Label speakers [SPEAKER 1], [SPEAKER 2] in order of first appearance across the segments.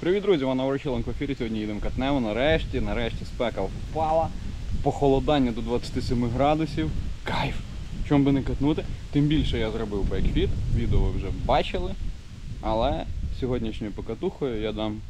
[SPEAKER 1] Привіт, друзі! Вона Ворочиленко в ефірі. Сьогодні їдемо катнево. Нарешті, нарешті спека впала. Похолодання до 27 градусів. Кайф! Чом би не катнути? Тим більше я зробив бекфіт. Відео ви вже бачили. Але сьогоднішньою покатухою я дам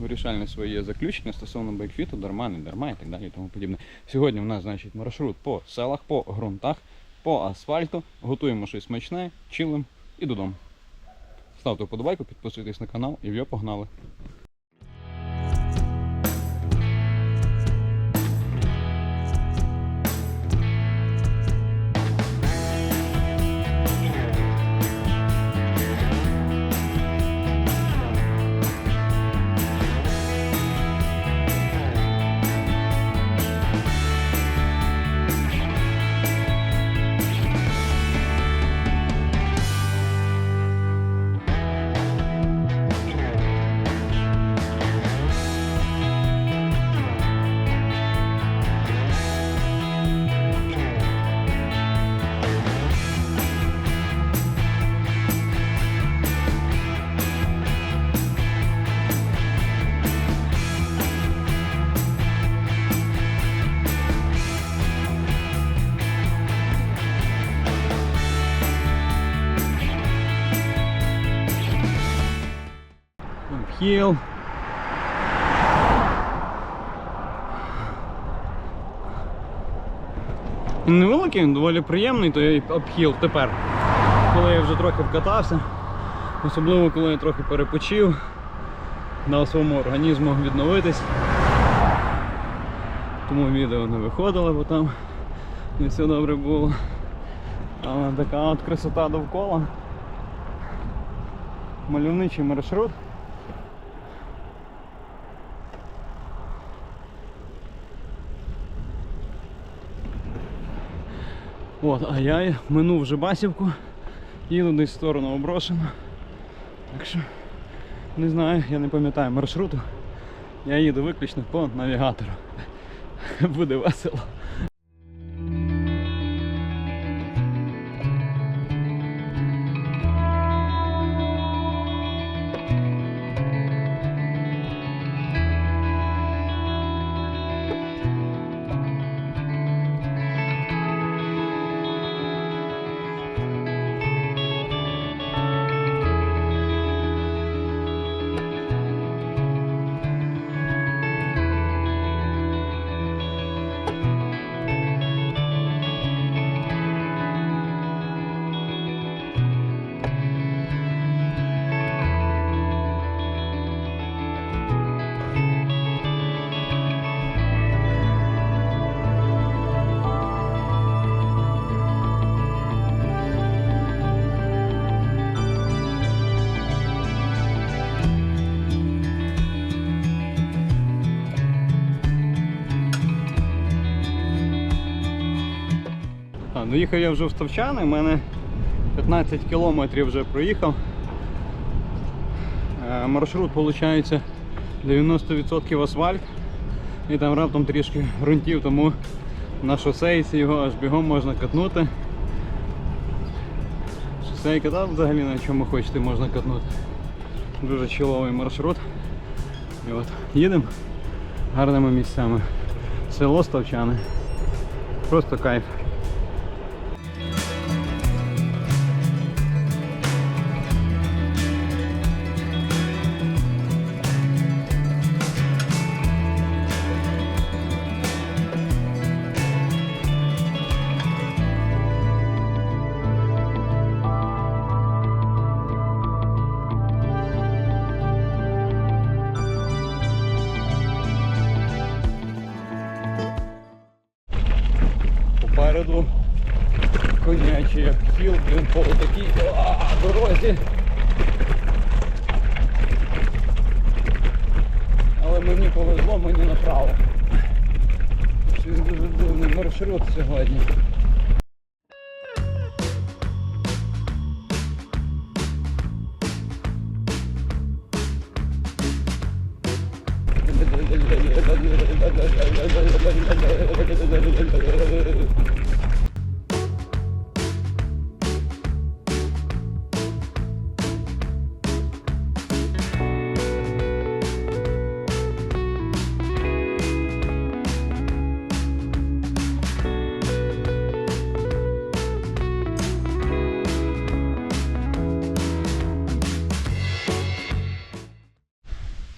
[SPEAKER 1] вирішальне своє заключення стосовно бекфіту, дарма, не дарма і так далі і тому подібне. Сьогодні в нас значить маршрут по селах, по ґрунтах, по асфальту. Готуємо щось смачне, чилим і додому. Ставте вподобайку, підписуйтесь на канал і в'йо погнали. Він Невеликий, він доволі приємний, то я обхіл тепер. Коли я вже трохи вкатався, особливо коли я трохи перепочив, дав своєму організму відновитись. Тому відео не виходило, бо там не все добре було. Але така от красота довкола. Мальовничий маршрут. От, а я минув вже Басівку, їду десь в сторону оброшено. Так що не знаю, я не пам'ятаю маршруту. Я їду виключно по навігатору. Буде весело. А, доїхав я вже в Ставчани, у мене 15 кілометрів вже проїхав. Е, Маршрут виходить 90% асфальт і там раптом трішки ґрунтів, тому на шосейці його аж бігом можна катнути. Шосейка там взагалі на чому хочете можна катнути. Дуже чоловий маршрут. І от їдемо гарними місцями. Село Ставчани. Просто кайф.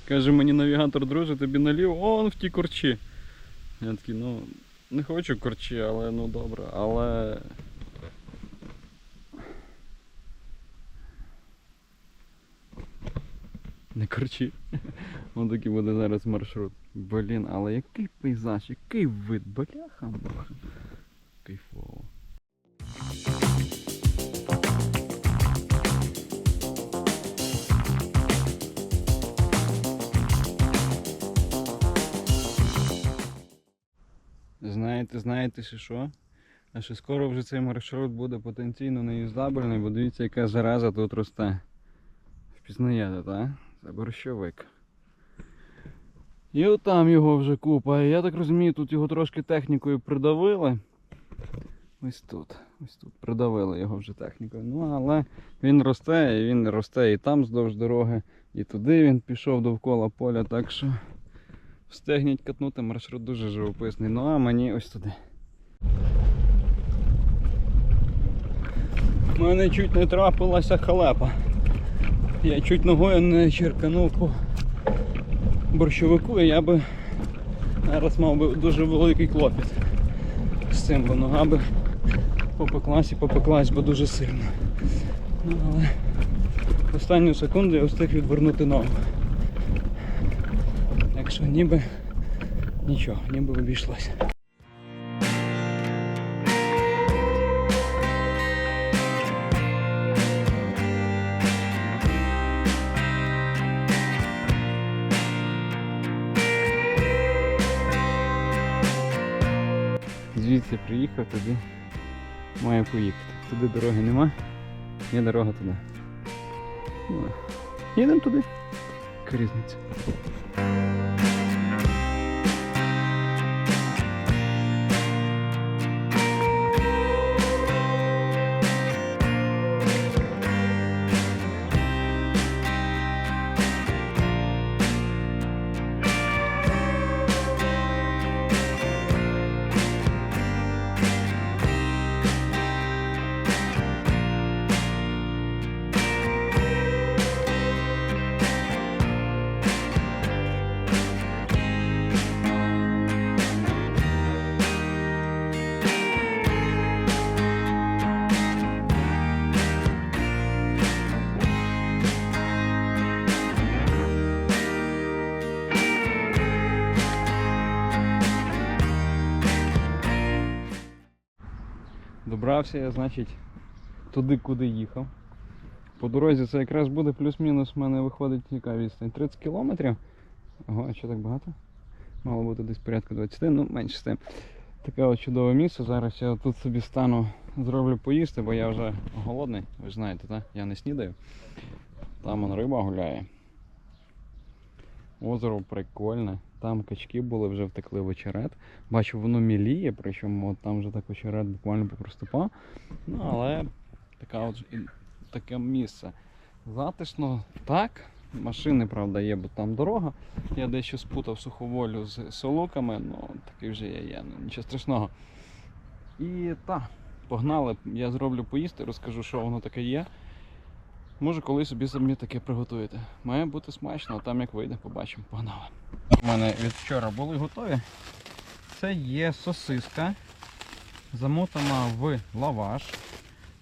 [SPEAKER 1] Каже мені навігатор, друже, тобі наліво, он в ті корчі. Я такий, ну, не хочу корчі, але ну добре, але. Не корчі. Ось такий буде зараз маршрут. Блін, але який пейзаж, який вид, бляха муха. Кайфово. Знаєте, знаєте ще що? А ще скоро вже цей маршрут буде потенційно неюздабельний, бо дивіться, яка зараза тут росте. Впізнаєте, так? Це борщовик. І отам його вже купа. Я так розумію, тут його трошки технікою придавили. Ось тут. Ось тут придавили його вже технікою. Ну, але він росте, і він росте і там здовж дороги, і туди він пішов довкола поля, так що встигніть катнути, маршрут дуже живописний. Ну а мені ось туди. У мене чуть не трапилася халепа. Я чуть ногою не черканув по борщовику, і я би зараз мав би дуже великий клопіт з цим, бо нога би попеклась і попеклась би дуже сильно. Ну, але в останню секунду я встиг відвернути ногу. Що ніби нічого, ніби обійшлося. Звідси приїхав, туди має поїхати. Туди дороги нема, є дорога туди. Ну, Їдемо туди. Яка різниця. Добрався я, значить, туди, куди їхав. По дорозі це якраз буде плюс-мінус в мене виходить яка відстань. 30 кілометрів. Ого, що так багато? Мало бути десь порядка 20, ну менше з тим. Таке от чудове місце. Зараз я тут собі стану, зроблю поїсти, бо я вже голодний, ви знаєте, так? Я не снідаю. Там он риба гуляє. Озеро прикольне. Там качки були, вже втекли в очерет. Бачу, воно міліє, причому от там вже так очерет буквально попроступав. Ну, але така от, таке місце. Затишно так. Машини, правда, є, бо там дорога. Я дещо спутав суховолю з солоками, ну такий вже я є, ну, нічого страшного. І так, погнали, я зроблю поїсти, розкажу, що воно таке є. Може, колись собі самі таке приготуєте. Має бути смачно, а там як вийде, побачимо. Погнали. У мене від вчора були готові. Це є сосиска, замотана в лаваш.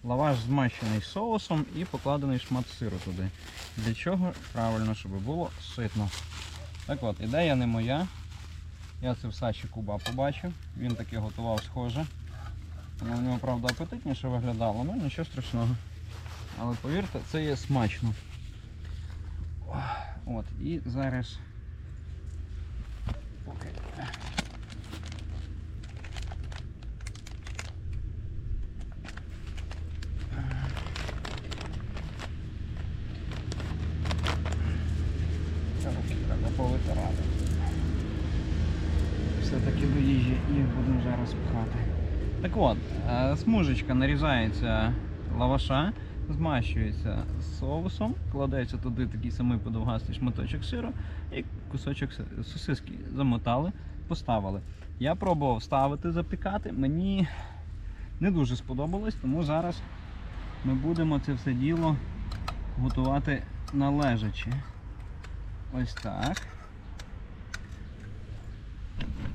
[SPEAKER 1] Лаваш змащений соусом і покладений шмат сиру туди. Для чого? Правильно, щоб було ситно. Так от, ідея не моя. Я це в Саші Куба побачив. Він таке готував схоже. Воно в нього, правда, апетитніше виглядало, ну нічого страшного. Але повірте, це є смачно. От, і зараз. Поки. Руки треба повитирати. Все-таки до їжі і будемо зараз пхати. Так от, е, смужечка нарізається лаваша, Змащується соусом, кладеться туди такий самий подовгастий шматочок сиру і кусочок сосиски замотали, поставили. Я пробував ставити, запікати, мені не дуже сподобалось, тому зараз ми будемо це все діло готувати належачи. Ось так.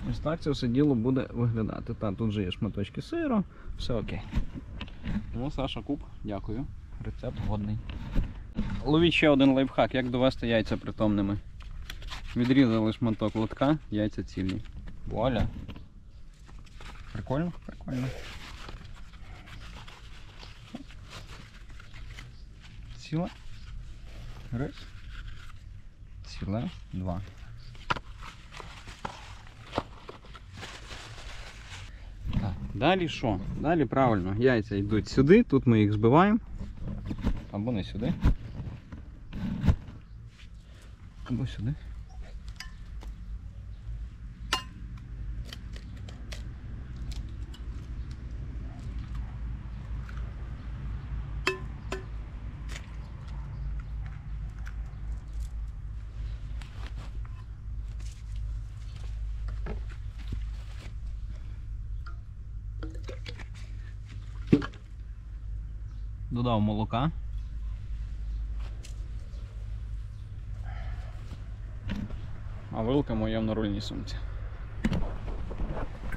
[SPEAKER 1] Ось так це все діло буде виглядати. Та, тут же є шматочки сиру, все окей. Ну, Саша Куб, дякую. Рецепт годний. Ловіть ще один лайфхак, як довести яйця притомними. Відрізали шматок лотка, яйця цільні. Вуаля. Прикольно? Прикольно. Ціла. Раз. Ціла. Два. Так, далі що? Далі правильно, яйця йдуть сюди, тут ми їх збиваємо. Або не сюди. Або сюди. Додав молока. А вилка моя в нарульній сумці.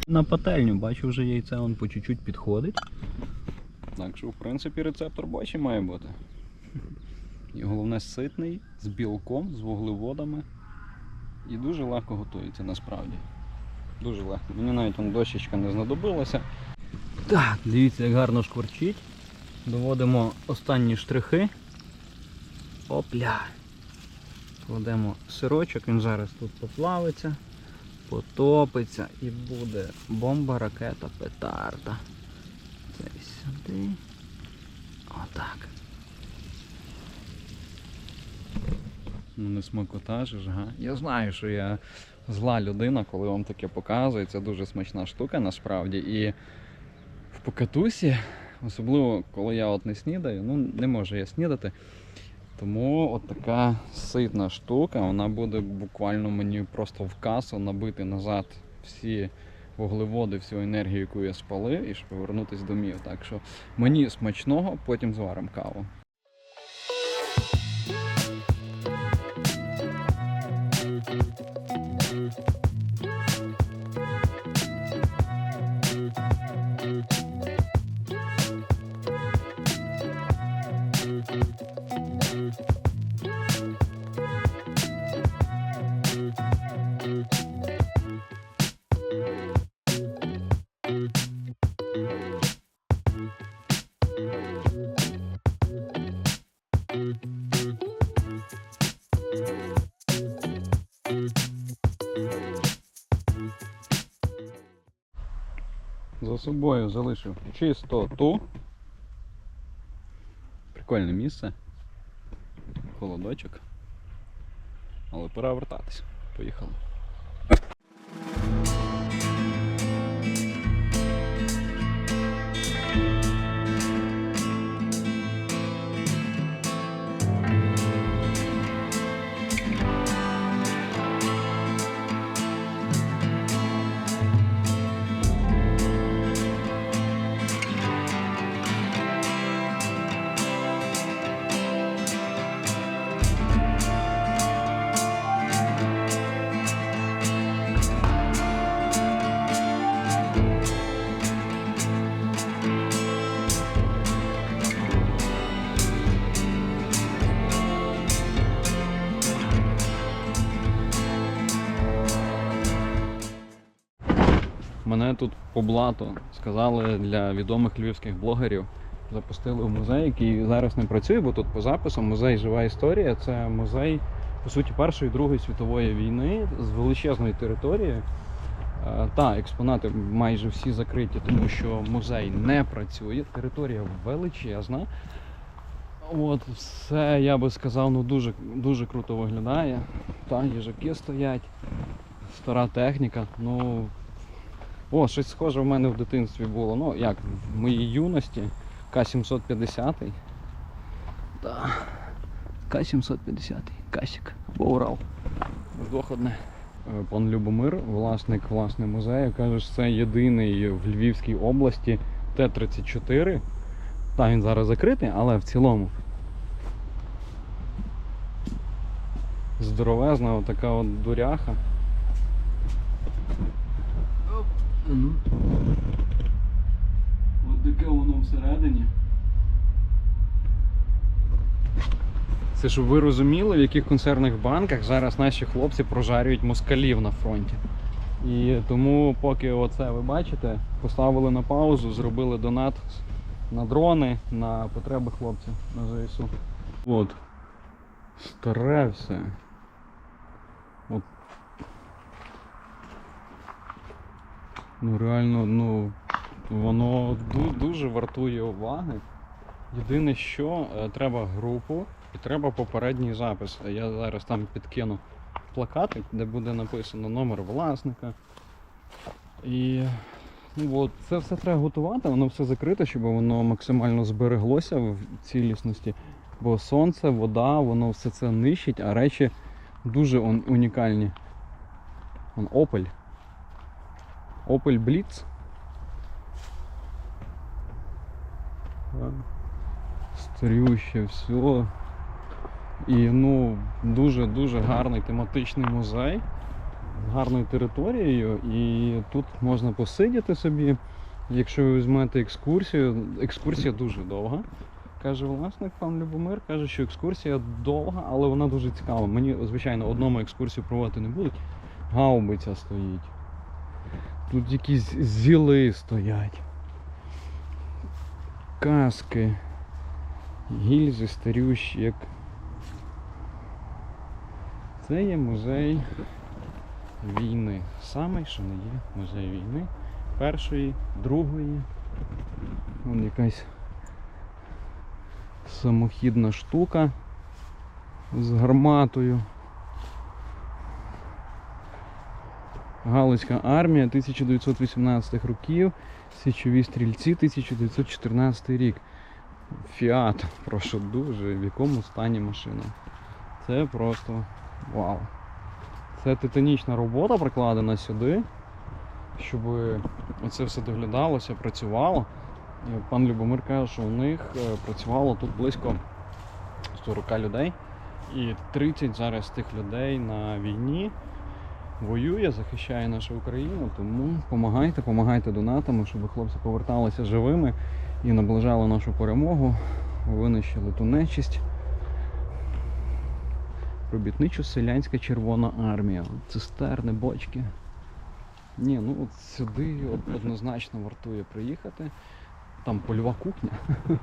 [SPEAKER 1] На пательню бачу вже яйце он по чуть-чуть підходить. Так що, в принципі, рецепт робочий має бути. І головне ситний, з білком, з вуглеводами. І дуже легко готується насправді. Дуже легко. Мені навіть он дощечка не знадобилася. Так, дивіться, як гарно шкварчить. Доводимо останні штрихи. Опля. Кладемо сирочок, він зараз тут поплавиться, потопиться і буде бомба, ракета, петарда. Це сюди. Отак. Ну не смакота ж, га. Я знаю, що я зла людина, коли вам таке показує. Це дуже смачна штука насправді. І в покатусі, особливо коли я от не снідаю, ну не можу я снідати. Тому от така ситна штука, вона буде буквально мені просто в касу набити назад всі вуглеводи, всю енергію, яку я спалив, і щоб повернутися домів. Так що мені смачного, потім зваримо каву. За собою залишив чистоту. Прикольне місце. Холодочок. Але пора вертатись. Поїхали. По сказали для відомих львівських блогерів. Запустили в музей, який зараз не працює, бо тут по записам музей Жива історія. Це музей, по суті, Першої і Другої світової війни з величезною територією. Е, Та експонати майже всі закриті, тому що музей не працює, територія величезна. От, все, я би сказав, ну дуже, дуже круто виглядає. Та, їжаки стоять, стара техніка. Ну, о, щось схоже в мене в дитинстві було. Ну, як, в моїй юності К-750. Да. К-750, Касік або Урал. Вдвох одне. Е, Пан Любомир, власник власне музею, каже, що це єдиний в Львівській області Т-34. Та він зараз закритий, але в цілому. здоровезна отака от дуряха. Ну. От таке воно всередині. Це щоб ви розуміли, в яких консервних банках зараз наші хлопці прожарюють москалів на фронті. І тому, поки оце ви бачите, поставили на паузу, зробили донат на дрони, на потреби хлопців на ЗСУ. От. Старе все. Ну реально, ну воно дуже вартує уваги. Єдине, що е, треба групу і треба попередній запис. Я зараз там підкину плакати, де буде написано номер власника. І ну, от, це все треба готувати, воно все закрите, щоб воно максимально збереглося в цілісності. Бо сонце, вода, воно все це нищить, а речі дуже унікальні. Он Opel. Opel Blitz. Старюще все. І ну, дуже-дуже гарний тематичний музей з гарною територією. І тут можна посидіти собі. Якщо ви візьмете екскурсію, екскурсія дуже довга. Каже власник пан Любомир, каже, що екскурсія довга, але вона дуже цікава. Мені, звичайно, одному екскурсію проводити не будуть. Гаубиця стоїть. Тут якісь зіли стоять. Каски. Гільзи старющі, як. Це є музей війни. Самий, що не є музей війни. Першої, другої. Вон якась самохідна штука з гарматою. Галицька армія 1918 років, січові стрільці 1914 рік. Фіат, прошу дуже, в якому стані машина. Це просто вау. Це титанічна робота прикладена сюди, щоб оце все доглядалося, працювало. Пан Любомир каже, що у них е, працювало тут близько 40 людей. І 30 зараз тих людей на війні воює, захищає нашу Україну. Тому допомагайте, допомагайте донатами, щоб хлопці поверталися живими і наближали нашу перемогу, винищили ту нечисть. Робітничо-селянська Червона армія. Цистерни, бочки. Ні, ну от сюди однозначно вартує приїхати. Там польова кухня.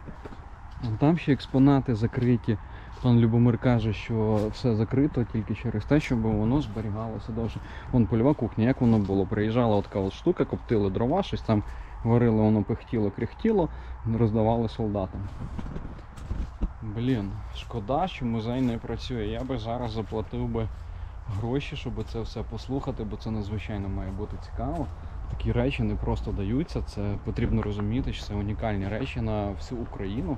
[SPEAKER 1] Там ще експонати закриті. Пан Любомир каже, що все закрито тільки через те, щоб воно зберігалося довше. Вон польова кухня, як воно було? Приїжджала така от штука, коптили дрова, щось там варили, воно пихтіло, кряхтіло, роздавали солдатам. Блін, шкода, що музей не працює. Я би зараз заплатив би гроші, щоб це все послухати, бо це надзвичайно має бути цікаво. Такі речі не просто даються. Це потрібно розуміти, що це унікальні речі на всю Україну.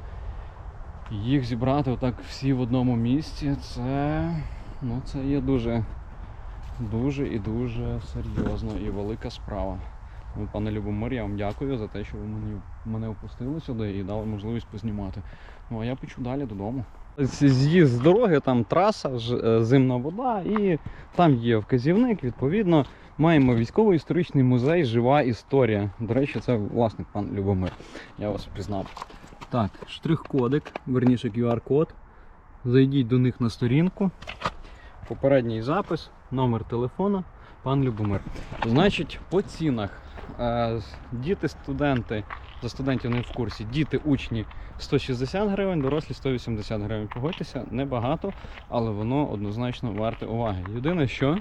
[SPEAKER 1] Їх зібрати отак всі в одному місці, це, ну, це є дуже, дуже і дуже серйозно і велика справа. Ну, Пане Любомир, я вам дякую за те, що ви мені, мене впустили сюди і дали можливість познімати. Ну а я почу далі додому. З'їзд з дороги, там траса, е, зимна вода, і там є вказівник. Відповідно, маємо військово-історичний музей Жива історія. До речі, це власник пан Любомир. Я вас впізнав. Так, штрих-кодик, верніше QR-код. Зайдіть до них на сторінку. Попередній запис, номер телефона, пан Любомир. Значить, по цінах. Е, Діти, студенти, за студентів не в курсі, діти, учні 160 гривень, дорослі 180 гривень. Погодьтеся, небагато, але воно однозначно варте уваги. Єдине, що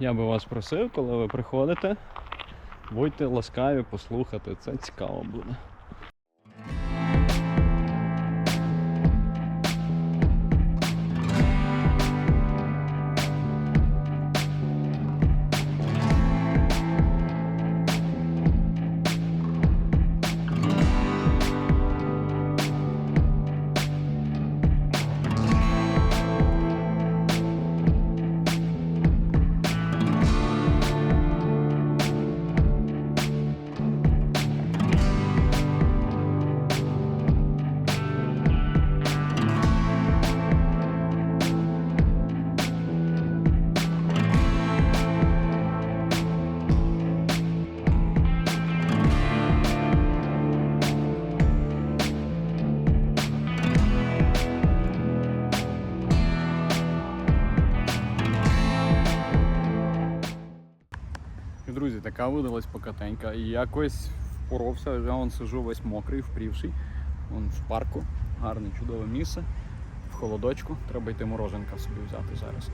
[SPEAKER 1] я би вас просив, коли ви приходите, будьте ласкаві послухати, це цікаво буде. Така видалась покатенька. І якось впоровся, я вон сижу весь мокрий, впрівший. Вон в парку. Гарне, чудове місце. В холодочку. Треба йти мороженка собі взяти зараз.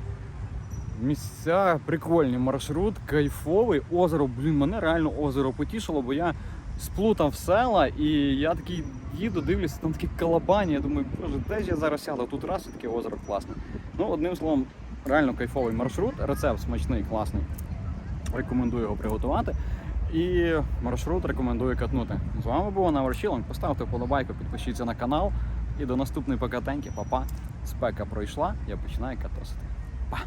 [SPEAKER 1] Місця прикольні, маршрут, кайфовий, озеро, блін, мене реально озеро потішило, бо я сплутав села і я такий їду, дивлюся, там такі колобані. Я думаю, боже, де ж я зараз сяду? Тут раз і таке озеро класне. Ну, одним словом, реально кайфовий маршрут, рецепт смачний, класний. Рекомендую його приготувати. І маршрут рекомендую катнути. З вами був Навар Чілонг. Поставте вподобайку, підпишіться на канал. І до наступної покатеньки, Па-па. Спека пройшла, я починаю катосити. Па!